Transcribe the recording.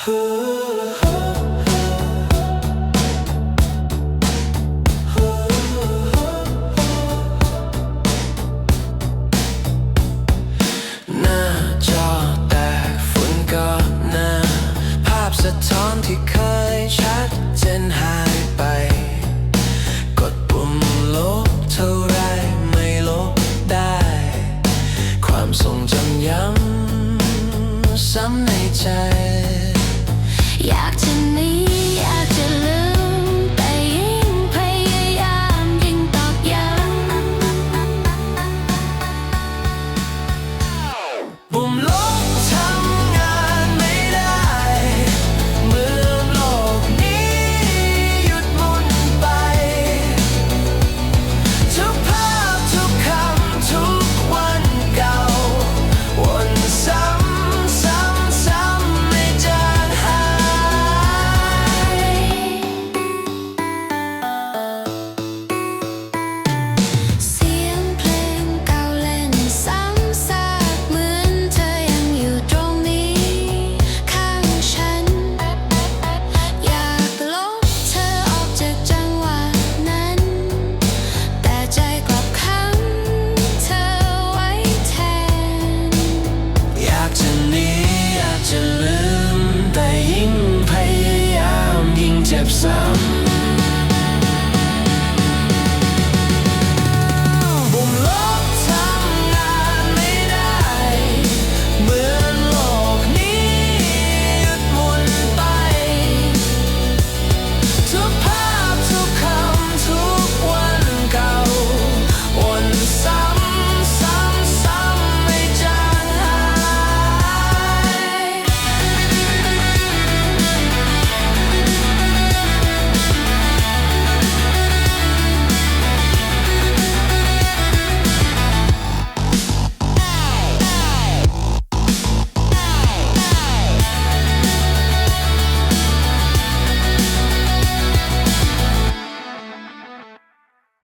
ท้อนที่เคยชัดเจนหายไป กดปุ่มลบเท่าไรไม่ลบได้ ความทรงจำย้ำซ้ำในใจ gypsum